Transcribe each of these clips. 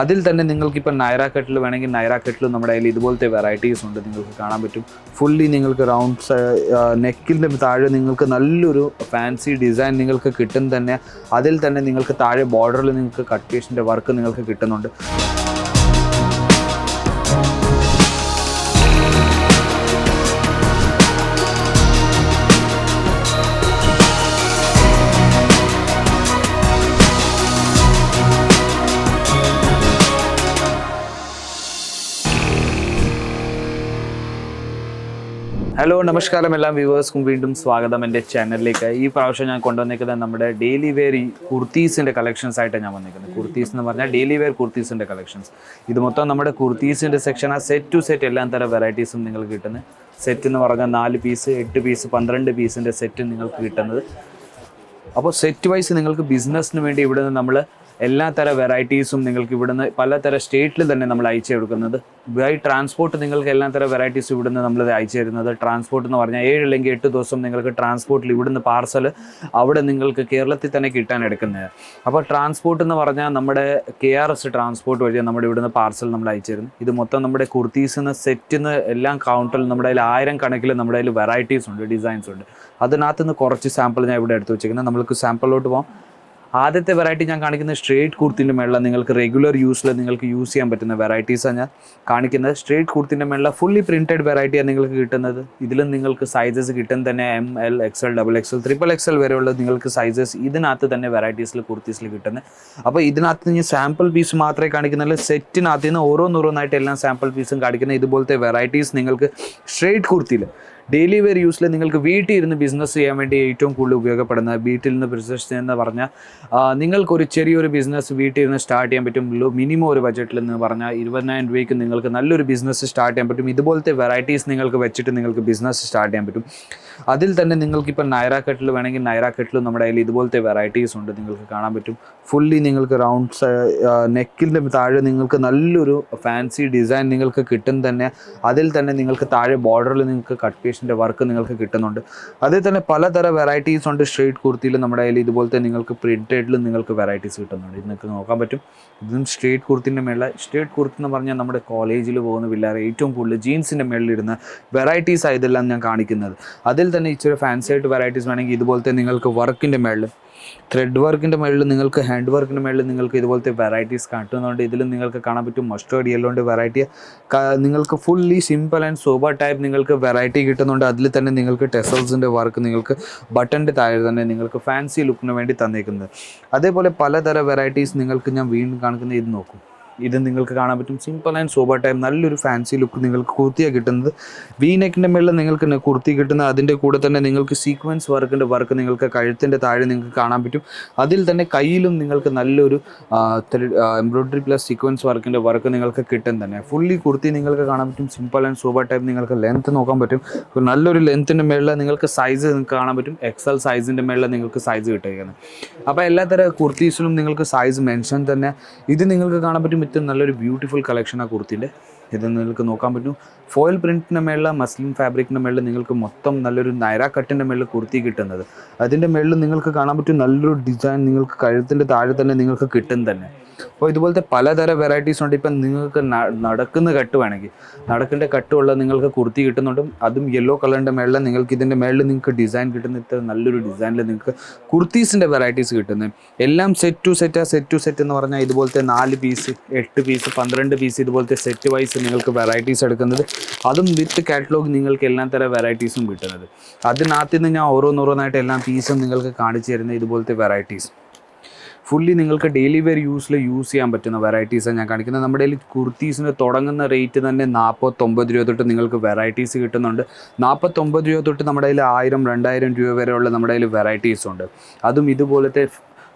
അതിൽ തന്നെ നിങ്ങൾക്ക് ഇപ്പം നൈറ കെട്ടിൽ വേണമെങ്കിൽ നൈറ കട്ടിൽ നമ്മുടെ കയ്യിൽ ഇതുപോലത്തെ വെറൈറ്റീസ് ഉണ്ട് നിങ്ങൾക്ക് കാണാൻ പറ്റും. ഫുള്ളി നിങ്ങൾക്ക് റൗണ്ട് നെക്കിന്റെ താഴെ നിങ്ങൾക്ക് നല്ലൊരു ഫാൻസി ഡിസൈൻ നിങ്ങൾക്ക് കിട്ടും തന്നെ. അതിൽ തന്നെ നിങ്ങൾക്ക് താഴെ ബോർഡറിൽ നിങ്ങൾക്ക് കട്ട് വർക്ക് നിങ്ങൾക്ക് കിട്ടുന്നുണ്ട്. ഹലോ നമസ്കാരം എല്ലാം വ്യൂവേഴ്സ്ക്കും വീണ്ടും സ്വാഗതം എന്റെ ചാനലിലേക്ക് ഈ പ്രാവശ്യം ഞാൻ കൊണ്ടുവന്നിരിക്കുന്നത് നമ്മുടെ ഡെയിലി വെയർ ഈ കുർത്തീസിന്റെ കളക്ഷൻസ് ആയിട്ട് ഞാൻ വന്നിരിക്കുന്നത് കുർത്തീസ് എന്ന് പറഞ്ഞാൽ ഡെയിലി വെയർ കുർത്തീസിന്റെ കളക്ഷൻസ് ഇത് മൊത്തം നമ്മുടെ കുർത്തീസിന്റെ സെക്ഷൻ ആ സെറ്റ് ടു സെറ്റ് എല്ലാം തരം വെറൈറ്റീസും നിങ്ങൾക്ക് കിട്ടുന്നത് സെറ്റ് എന്ന് പറഞ്ഞാൽ നാല് പീസ് എട്ട് പീസ് പന്ത്രണ്ട് പീസിന്റെ സെറ്റ് നിങ്ങൾക്ക് കിട്ടുന്നത്. അപ്പോൾ സെറ്റ് വൈസ് നിങ്ങൾക്ക് ബിസിനസ്സിന് വേണ്ടി ഇവിടെ നിന്ന് നമ്മൾ എല്ലാ തര വെറൈറ്റീസും നിങ്ങൾക്ക് ഇവിടുന്ന് പലതര സ്റ്റേറ്റിൽ തന്നെ നമ്മൾ അയച്ചു കൊടുക്കുന്നത്. ബൈ ട്രാൻസ്പോർട്ട് നിങ്ങൾക്ക് എല്ലാ തര വെറൈറ്റീസ് ഇവിടുന്ന് നമ്മൾ അയച്ചു തരുന്നത്. ട്രാൻസ്പോർട്ട് എന്ന് പറഞ്ഞാൽ ഏഴ് അല്ലെങ്കിൽ എട്ട് ദിവസം നിങ്ങൾക്ക് ട്രാൻസ്പോർട്ടിൽ ഇവിടുന്ന് പാർസൽ അവിടെ നിങ്ങൾക്ക് കേരളത്തിൽ തന്നെ കിട്ടാൻ എടുക്കുന്നത്. അപ്പോൾ ട്രാൻസ്പോർട്ട് എന്ന് പറഞ്ഞാൽ നമ്മുടെ കെ ആർ എസ് ട്രാൻസ്പോർട്ട് വഴി നമ്മുടെ ഇവിടുന്ന് പാർസൽ നമ്മൾ അയച്ചു തരുന്നു. ഇത് മൊത്തം നമ്മുടെ കുർത്തീസിന്ന് സെറ്റിന്ന് എല്ലാം കൗണ്ടറിൽ നമ്മുടെ കയ്യിൽ ആയിരം കണക്കിൽ നമ്മുടെ കയ്യിൽ വെറൈറ്റീസ് ഉണ്ട് ഡിസൈൻസ് ഉണ്ട്. അതിനകത്ത് നിന്ന് കുറച്ച് സാമ്പിൾ ഞാൻ ഇവിടെ എടുത്ത് വെച്ചിരിക്കുന്നത് നമ്മൾക്ക് സാമ്പിളിലോട്ട് പോകാം ആദ്യത്തെ വെറൈറ്റി ഞാൻ കാണിക്കുന്നത് സ്ട്രേറ്റ് കുർത്തിന്റെ മേളിൽ നിങ്ങൾക്ക് റെഗുലർ യൂസിൽ നിങ്ങൾക്ക് യൂസ് ചെയ്യാൻ പറ്റുന്ന വെറൈറ്റീസാണ് ഞാൻ കാണിക്കുന്നത്. സ്ട്രേറ്റ് കുർത്തിന്റെ മേളിൽ ഫുള്ളി പ്രിന്റഡ് വെറൈറ്റിയാണ് നിങ്ങൾക്ക് കിട്ടുന്നത്. ഇതിലും നിങ്ങൾക്ക് സൈസസ് കിട്ടും തന്നെ M L X L double X L triple X L വരെയുള്ള നിങ്ങൾക്ക് സൈസസ് ഇതിനകത്ത് തന്നെ വെറൈറ്റീസിൽ കുർത്തീസിൽ കിട്ടുന്നത് അപ്പോൾ ഇതിനകത്ത് ഞാൻ സാമ്പിൾ പീസ് മാത്രമേ കാണിക്കുന്നുള്ളൂ. സെറ്റിനകത്ത് നിന്ന് ഓരോന്നോരോന്നായിട്ട് എല്ലാം സാമ്പിൾ പീസും കാണിക്കുന്നത് ഇതുപോലത്തെ വെറൈറ്റീസ് നിങ്ങൾക്ക് സ്ട്രേറ്റ് കുർത്തിയിൽ ഡെയിലി വെയർ യൂസിൽ നിങ്ങൾക്ക് വീട്ടിൽ ഇരുന്ന് ബിസിനസ് ചെയ്യാൻ വേണ്ടി ഏറ്റവും കൂടുതൽ ഉപയോഗപ്പെടുന്ന വീട്ടിൽ നിന്ന് ബിസിനസ് എന്ന് പറഞ്ഞാൽ നിങ്ങൾക്കൊരു ചെറിയൊരു ബിസിനസ് വീട്ടിൽ ഇരുന്ന് സ്റ്റാർട്ട് ചെയ്യാൻ പറ്റും. മിനിമം ഒരു ബജറ്റിൽ എന്ന് പറഞ്ഞാൽ ഇരുപതിനായിരം രൂപയ്ക്ക് നിങ്ങൾക്ക് നല്ലൊരു ബിസിനസ് സ്റ്റാർട്ട് ചെയ്യാൻ പറ്റും. ഇതുപോലത്തെ വെറൈറ്റീസ് നിങ്ങൾക്ക് വെച്ചിട്ട് നിങ്ങൾക്ക് ബിസിനസ് സ്റ്റാർട്ട് ചെയ്യാൻ പറ്റും. അതിൽ തന്നെ നിങ്ങൾക്കിപ്പോൾ നൈറ കെട്ടിൽ വേണമെങ്കിൽ നൈറ കെട്ടിലും നമ്മുടെ കയ്യിൽ ഇതുപോലത്തെ വെറൈറ്റീസ് ഉണ്ട് നിങ്ങൾക്ക് കാണാൻ പറ്റും. ഫുള്ളി നിങ്ങൾക്ക് റൗണ്ട് നെക്കിന്റെ താഴെ നിങ്ങൾക്ക് നല്ലൊരു ഫാൻസി ഡിസൈൻ നിങ്ങൾക്ക് കിട്ടും തന്നെ. അതിൽ തന്നെ നിങ്ങൾക്ക് താഴെ ബോർഡറിൽ നിങ്ങൾക്ക് കട്ട് പീസിന്റെ വർക്ക് നിങ്ങൾക്ക് കിട്ടുന്നുണ്ട്. അതിൽ തന്നെ പലതരം വെറൈറ്റീസ് ഉണ്ട്. സ്ട്രേറ്റ് കുർത്തിയിൽ നമ്മുടെ കയ്യിൽ ഇതുപോലത്തെ നിങ്ങൾക്ക് പ്രിന്റഡിലും നിങ്ങൾക്ക് വെറൈറ്റീസ് കിട്ടുന്നുണ്ട്. ഇത് നിങ്ങൾക്ക് നോക്കാൻ പറ്റും. ഇതും സ്ട്രേറ്റ് കുർത്തിന്റെ മേളിൽ സ്ട്രേറ്റ് കുർത്തി എന്ന് പറഞ്ഞാൽ നമ്മുടെ കോളേജിൽ പോകുന്ന പിള്ളേർ ഏറ്റവും കൂടുതൽ ജീൻസിന്റെ മേളിലിരുന്ന വെറൈറ്റീസ് ആയതെല്ലാം ഞാൻ കാണിക്കുന്നത്. അതിൽ തന്നെ ഇച്ചിരി ഫാൻസി ആയിട്ട് വെറൈറ്റീസ് വേണമെങ്കിൽ ഇതുപോലത്തെ നിങ്ങൾക്ക് വർക്കിന്റെ മേളിൽ ത്രെഡ് വർക്കിന്റെ മേളിൽ നിങ്ങൾക്ക് ഹാൻഡ് വർക്കിന്റെ മേളിൽ നിങ്ങൾക്ക് ഇതുപോലത്തെ വെറൈറ്റീസ് കാട്ടുന്നുണ്ട്. ഇതിലും നിങ്ങൾക്ക് കാണാൻ പറ്റും. മസ്റ്റേർഡ് യെല്ലോണ്ട് വെറൈറ്റി നിങ്ങൾക്ക് fully simple and sober type നിങ്ങൾക്ക് വെറൈറ്റി കിട്ടുന്നുണ്ട് അതിൽ തന്നെ നിങ്ങൾക്ക് ടെസൽസിന്റെ വർക്ക് നിങ്ങൾക്ക് ബട്ടന്റെ താഴെ തന്നെ നിങ്ങൾക്ക് ഫാൻസി ലുക്കിന് വേണ്ടി തന്നേക്കുന്നത്. അതേപോലെ പലതര വെറൈറ്റീസ് നിങ്ങൾക്ക് ഞാൻ വീണ്ടും കാണിക്കുന്നത് ഇത് നോക്കും. ഇത് നിങ്ങൾക്ക് കാണാൻ പറ്റും. സിമ്പിൾ ആൻഡ് സോബർ ടൈം നല്ലൊരു ഫാൻസി ലുക്ക് നിങ്ങൾക്ക് കുർത്തിയാണ് കിട്ടുന്നത്. വി നെക്കിന്റെ മേളിൽ നിങ്ങൾക്ക് കുർത്തി കിട്ടുന്ന അതിന്റെ കൂടെ തന്നെ നിങ്ങൾക്ക് സീക്വൻസ് വർക്കിന്റെ വർക്ക് നിങ്ങൾക്ക് കഴുത്തിന്റെ താഴെ നിങ്ങൾക്ക് കാണാൻ പറ്റും. അതിൽ തന്നെ കയ്യിലും നിങ്ങൾക്ക് നല്ലൊരു എംബ്രോയ്ഡറി പ്ലസ് സീക്വൻസ് വർക്കിന്റെ വർക്ക് നിങ്ങൾക്ക് കിട്ടും തന്നെ. ഫുള്ളി കുർത്തി നിങ്ങൾക്ക് കാണാൻ പറ്റും. സിമ്പിൾ ആൻഡ് സോബർ ടൈം നിങ്ങൾക്ക് ലെങ്ത് നോക്കാൻ പറ്റും. നല്ലൊരു ലെങ്ത്തിന്റെ മേളിൽ നിങ്ങൾക്ക് സൈസ് നിങ്ങൾക്ക് കാണാൻ പറ്റും. എക്സൽ സൈസിന്റെ മേളിൽ നിങ്ങൾക്ക് സൈസ് കിട്ടിയിരിക്കുന്നത് അപ്പോൾ എല്ലാത്തരം കുർത്തീസിലും നിങ്ങൾക്ക് സൈസ് മെൻഷൻ തന്നെ. ഇത് നിങ്ങൾക്ക് കാണാൻ പറ്റും ഏറ്റവും നല്ലൊരു ബ്യൂട്ടിഫുൾ കളക്ഷനാണ് കുർത്തിന്റെ. ഇത് നിങ്ങൾക്ക് നോക്കാൻ പറ്റും. ഫോയിൽ പ്രിന്റിന്റെ മേളിൽ മസ്ലിം ഫാബ്രിക്കിന്റെ മേളിൽ നിങ്ങൾക്ക് മൊത്തം നല്ലൊരു നൈരാ കട്ടിന്റെ മേളിൽ കുർത്തി കിട്ടുന്നത്. അതിന്റെ മേളിൽ നിങ്ങൾക്ക് കാണാൻ പറ്റും നല്ലൊരു ഡിസൈൻ നിങ്ങൾക്ക് കഴുത്തിന്റെ താഴെ തന്നെ നിങ്ങൾക്ക് കിട്ടും തന്നെ. അപ്പോൾ ഇതുപോലത്തെ പലതരം വെറൈറ്റീസ് ഉണ്ട്. ഇപ്പം നിങ്ങൾക്ക് നടക്കുന്ന കട്ട് വേണമെങ്കിൽ. നടക്കേണ്ട കട്ടുള്ള നിങ്ങൾക്ക് കുർത്തി കിട്ടുന്നുണ്ടും. അതും യെല്ലോ കളറിന്റെ മേളിൽ നിങ്ങൾക്ക് ഇതിന്റെ മേളിൽ നിങ്ങൾക്ക് ഡിസൈൻ കിട്ടുന്ന ഇത്ര നല്ലൊരു ഡിസൈനിൽ നിങ്ങൾക്ക് കുർത്തീസിന്റെ വെറൈറ്റീസ് കിട്ടുന്നത് എല്ലാം സെറ്റ് ടു സെറ്റ് ആ സെറ്റ് ടു സെറ്റ് എന്ന് പറഞ്ഞാൽ ഇതുപോലത്തെ നാല് പീസ് എട്ട് പീസ് പന്ത്രണ്ട് പീസ് ഇതുപോലത്തെ സെറ്റ് വൈസ് നിങ്ങൾക്ക് വെറൈറ്റീസ് എടുക്കുന്നത്. അതും വിത്ത് കാറ്റലോഗ് നിങ്ങൾക്ക് എല്ലാ തരം വെറൈറ്റീസും കിട്ടുന്നത്. അതിനകത്ത് നിന്ന് ഞാൻ ഓരോന്നോരോന്നായിട്ട് എല്ലാ പീസും നിങ്ങൾക്ക് കാണിച്ചു തരുന്ന ഇതുപോലത്തെ വെറൈറ്റീസ് ഫുള്ളി നിങ്ങൾക്ക് ഡെയിലി വെയർ യൂസിൽ യൂസ് ചെയ്യാൻ പറ്റുന്ന വെറൈറ്റീസാണ് ഞാൻ കാണിക്കുന്നത്. നമ്മുടെ കയ്യിൽ കുർത്തീസിന് തുടങ്ങുന്ന റേറ്റ് തന്നെ നാൽപ്പത്തൊമ്പത് രൂപ തൊട്ട് നിങ്ങൾക്ക് വെറൈറ്റീസ് കിട്ടുന്നുണ്ട്. നാൽപ്പത്തൊമ്പത് രൂപ തൊട്ട് നമ്മുടെ കയ്യിൽ ആയിരം രണ്ടായിരം രൂപ വരെയുള്ള നമ്മുടെ കയ്യിൽ വെറൈറ്റീസ് ഉണ്ട്. അതും ഇതുപോലത്തെ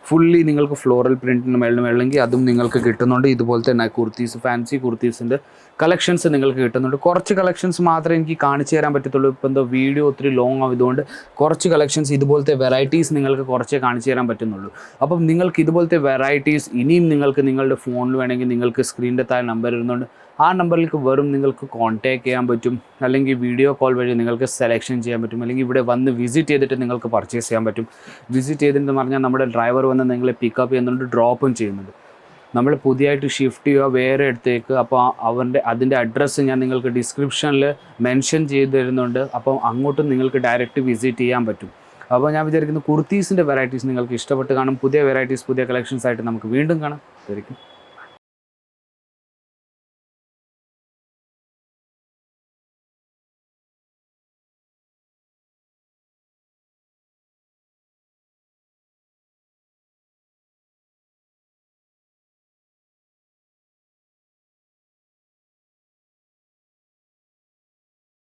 ഫുള്ളി നിങ്ങൾക്ക് ഫ്ലോറൽ പ്രിന്റിന് മേളിൽ മേളിലെങ്കിൽ അതും നിങ്ങൾക്ക് കിട്ടുന്നുണ്ട്. ഇതുപോലെ തന്നെ കുർത്തീസ് ഫാൻസി കുർത്തീസിന്റെ കളക്ഷൻസ് നിങ്ങൾക്ക് കിട്ടുന്നുണ്ട്. കുറച്ച് കളക്ഷൻസ് മാത്രമേ എനിക്ക് കാണിച്ചു തരാൻ പറ്റത്തുള്ളൂ. ഇപ്പം എന്തോ വീഡിയോ ഒത്തിരി ലോങ് ആയതുകൊണ്ട് കുറച്ച് കളക്ഷൻസ് ഇതുപോലത്തെ വെറൈറ്റീസ് നിങ്ങൾക്ക് കുറച്ചേ കാണിച്ചു തരാൻ പറ്റുന്നുള്ളൂ. അപ്പം നിങ്ങൾക്ക് ഇതുപോലത്തെ വെറൈറ്റീസ് ഇനിയും നിങ്ങൾക്ക് നിങ്ങളുടെ ഫോണിൽ വേണമെങ്കിൽ നിങ്ങൾക്ക് സ്ക്രീനിന്റെ താഴെ നമ്പർ ഇരുന്നുണ്ട് ആ നമ്പറിലേക്ക് വെറും നിങ്ങൾക്ക് കോൺടാക്ട് ചെയ്യാൻ പറ്റും അല്ലെങ്കിൽ വീഡിയോ കോൾ വഴി നിങ്ങൾക്ക് സെലക്ഷൻ ചെയ്യാൻ പറ്റും അല്ലെങ്കിൽ ഇവിടെ വന്ന് വിസിറ്റ് ചെയ്തിട്ട് നിങ്ങൾക്ക് പർച്ചേസ് ചെയ്യാൻ പറ്റും. വിസിറ്റ് ചെയ്തിട്ട് പറഞ്ഞാൽ നമ്മുടെ ഡ്രൈവർ വന്ന് നിങ്ങളെ പിക്കപ്പ് ചെയ്യുന്നുണ്ട് ഡ്രോപ്പും ചെയ്യുന്നുണ്ട്. നമ്മൾ പുതിയതായിട്ട് ഷിഫ്റ്റ് ചെയ്യുക വേറെ അടുത്തേക്ക് അപ്പോൾ അവന്റെ അതിന്റെ അഡ്രസ്സ് ഞാൻ നിങ്ങൾക്ക് ഡിസ്ക്രിപ്ഷനിൽ മെൻഷൻ ചെയ്ത് തരുന്നുണ്ട്. അപ്പം അങ്ങോട്ടും നിങ്ങൾക്ക് ഡയറക്റ്റ് വിസിറ്റ് ചെയ്യാൻ പറ്റും. അപ്പോൾ ഞാൻ വിചാരിക്കുന്നു കുർത്തീസിന്റെ വെറൈറ്റീസ് നിങ്ങൾക്ക് ഇഷ്ടപ്പെട്ട് കാണും. പുതിയ വെറൈറ്റീസ് പുതിയ കളക്ഷൻസ് ആയിട്ട് നമുക്ക് വീണ്ടും കാണാം. ശരിക്കും